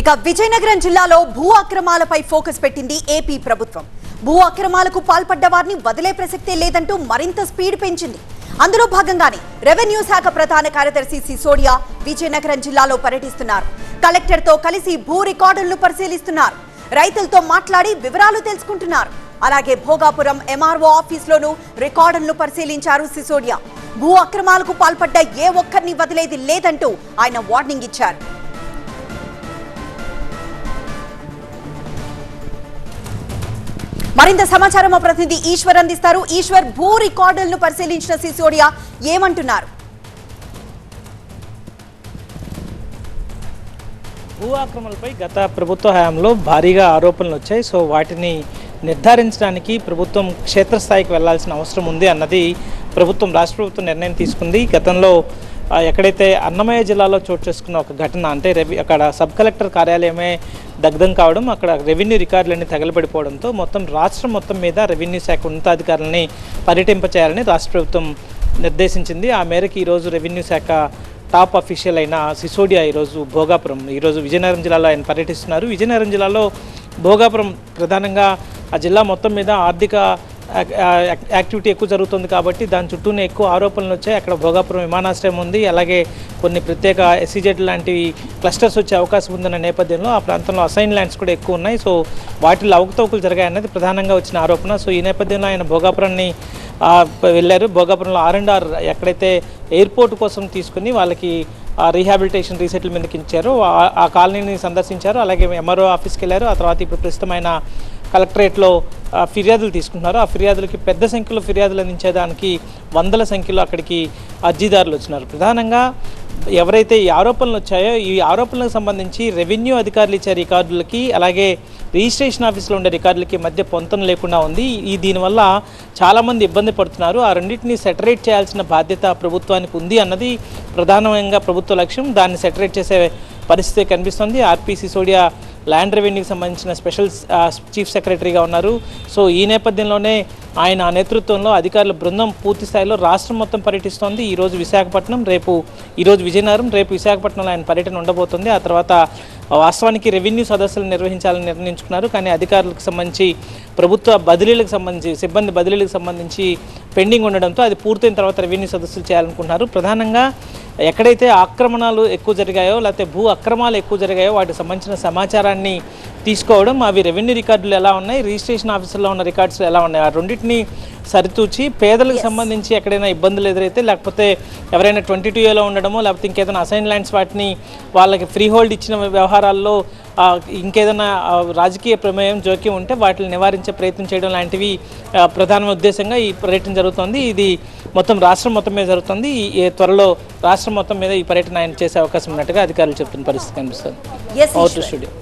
ఇక విజయనగరం జిల్లాలో భూ అక్రమాలపై ఫోకస్ పెట్టింది ఏపీ ప్రభుత్వం. భూ అక్రమాలకు పాల్పడ్డ వారిని వదిలే ప్రసక్తే లేదంటూ మరింత స్పీడ్ పెంచింది. అందులో భాగంగానే రెవెన్యూ శాఖ ప్రధాన కార్యదర్శి సిసోడియా విజయనగరం జిల్లాలో పర్యటిస్తున్నారు. కలెక్టర్తో కలిసి భూ రికార్డులను పరిశీలిస్తున్నారు. రైతులతో మాట్లాడి వివరాలు తెలుసుకుంటున్నారు. అలాగే భోగాపురం ఎంఆర్ఓ ఆఫీస్లోనూ రికార్డులను పరిశీలించారు సిసోడియా భూ అక్రమాలకు పాల్పడ్డ ఏ ఒక్కరిని వదిలేది లేదంటూ ఆయన వార్నింగ్ ఇచ్చారు. మరింత సమాచారం మా ప్రతినిధి ఈశ్వర్ అందిస్తారు. ఈశ్వర్ భూ రికార్డులను పరిశీలించిన సిసోడియా ఏమంటున్నారు? భూ ఆక్రమణలపై గత ప్రభుత్వ హయాంలో భారీగా ఆరోపణలు వచ్చాయి. సో వాటిని నిర్ధారించడానికి ప్రభుత్వం క్షేత్రస్థాయికి వెళ్ళాల్సిన అవసరం ఉంది అన్నది ప్రభుత్వం రాష్ట్ర ప్రభుత్వం నిర్ణయం తీసుకుంది. గతంలో ఎక్కడైతే అన్నమయ్య జిల్లాలో చోటు చేసుకున్న ఒక ఘటన అంటే రెవి అక్కడ సబ్ కలెక్టర్ కార్యాలయమే దగ్ధం కావడం అక్కడ రెవెన్యూ రికార్డులన్నీ తగలబడిపోవడంతో మొత్తం రాష్ట్రం మొత్తం మీద రెవెన్యూ శాఖ ఉన్నతాధికారులని పర్యటింపచేయాలని రాష్ట్ర ప్రభుత్వం నిర్దేశించింది. ఆ మేరకు ఈరోజు రెవెన్యూ శాఖ టాప్ అఫీషియల్ అయిన సిసోడియా ఈరోజు భోగాపురం ఈరోజు విజయనగరం జిల్లాలో ఆయన పర్యటిస్తున్నారు. విజయనగరం జిల్లాలో భోగాపురం ప్రధానంగా ఆ జిల్లా మొత్తం మీద ఆర్థిక యాక్టివిటీ ఎక్కువ జరుగుతుంది కాబట్టి దాని చుట్టూనే ఎక్కువ ఆరోపణలు వచ్చాయి. అక్కడ భోగాపురం విమానాశ్రయం ఉంది. అలాగే కొన్ని ప్రత్యేక ఎస్సీజెడ్ లాంటివి క్లస్టర్స్ వచ్చే అవకాశం ఉందన్న నేపథ్యంలో ఆ ప్రాంతంలో అసైన్ ల్యాండ్స్ కూడా ఎక్కువ ఉన్నాయి. సో వాటిలో అవకతవకలు జరిగాయన్నది ప్రధానంగా వచ్చిన ఆరోపణ. సో ఈ నేపథ్యంలో ఆయన భోగాపురాన్ని వెళ్ళారు. భోగాపురంలో ఆర్ అండ్ ఆర్ ఎక్కడైతే ఎయిర్పోర్ట్ కోసం తీసుకుని వాళ్ళకి రీహాబిలిటేషన్ రీసెటిల్మెంట్కి ఇచ్చారు ఆ- ఆ కాలనీని సందర్శించారు. అలాగే ఎంఆర్ఓ ఆఫీస్కి వెళ్ళారు. ఆ తర్వాత ఇప్పుడు ప్రస్తుతమైన కలెక్టరేట్లో ఫిర్యాదులు తీసుకుంటున్నారు. ఆ ఫిర్యాదులకి పెద్ద సంఖ్యలో ఫిర్యాదులు అందించేదానికి వందల సంఖ్యలో అక్కడికి అర్జీదారులు వచ్చినారు. ప్రధానంగా ఎవరైతే ఈ ఆరోపణలు వచ్చాయో ఈ ఆరోపణలకు సంబంధించి రెవెన్యూ అధికారులు ఇచ్చే రికార్డులకి అలాగే రిజిస్ట్రేషన్ ఆఫీస్లో ఉండే రికార్డులకి మధ్య పొంతన లేకుండా ఉంది. ఈ దీనివల్ల చాలామంది ఇబ్బంది పడుతున్నారు. ఆ రెండింటిని సెటరేట్ చేయాల్సిన బాధ్యత ప్రభుత్వానికి ఉంది అన్నది ప్రధానంగా ప్రభుత్వ లక్ష్యం. దాన్ని సెటరేట్ చేసే పరిస్థితి కనిపిస్తుంది. ఆర్పీ సిసోడియా ల్యాండ్ రెవెన్యూకి సంబంధించిన స్పెషల్ చీఫ్ సెక్రటరీగా ఉన్నారు. సో ఈ నేపథ్యంలోనే ఆయన నేతృత్వంలో అధికారుల బృందం పూర్తి స్థాయిలో రాష్ట్రం మొత్తం పర్యటిస్తోంది. ఈరోజు విశాఖపట్నం రేపు ఈరోజు విజయనగరం రేపు విశాఖపట్నంలో ఆయన పర్యటన ఉండబోతుంది. ఆ తర్వాత వాస్తవానికి రెవెన్యూ సదస్సులు నిర్వహించాలని నిర్ణయించుకున్నారు. కానీ అధికారులకు సంబంధించి ప్రభుత్వ బదిలీలకు సంబంధించి సిబ్బంది బదిలీలకు సంబంధించి పెండింగ్ ఉండడంతో అది పూర్తయిన తర్వాత రెవెన్యూ సదస్సులు చేయాలనుకుంటున్నారు. ప్రధానంగా ఎక్కడైతే ఆక్రమణలు ఎక్కువ జరిగాయో లేకపోతే భూ అక్రమాలు ఎక్కువ జరిగాయో వాటికి సంబంధించిన సమాచారాన్ని తీసుకోవడం. అవి రెవెన్యూ రికార్డులు ఎలా ఉన్నాయి? రిజిస్ట్రేషన్ ఆఫీసులో ఉన్న రికార్డ్స్ ఎలా ఉన్నాయి? ఆ రెండింటిని సరితూచి పేదలకు సంబంధించి ఎక్కడైనా ఇబ్బందులు ఎదురైతే లేకపోతే ఎవరైనా ట్వంటీ టూ ఏలో ఉండడమో లేకపోతే ఇంకేదైనా అసైన్ ల్యాండ్స్ వాటిని వాళ్ళకి ఫ్రీ హోల్డ్ ఇచ్చిన వ్యవహారాల్లో ఇంకేదైనా రాజకీయ ప్రమేయం జోక్యం ఉంటే వాటిని నివారించే ప్రయత్నం చేయడం లాంటివి ప్రధాన ఉద్దేశంగా ఈ పర్యటన జరుగుతోంది. ఇది మొత్తం రాష్ట్రం మొత్తం మీద జరుగుతుంది. ఈ త్వరలో రాష్ట్రం మొత్తం మీద ఈ పర్యటన ఆయన చేసే అవకాశం ఉన్నట్టుగా అధికారులు చెప్తున్న పరిస్థితి కనిపిస్తుంది. స్టూడియో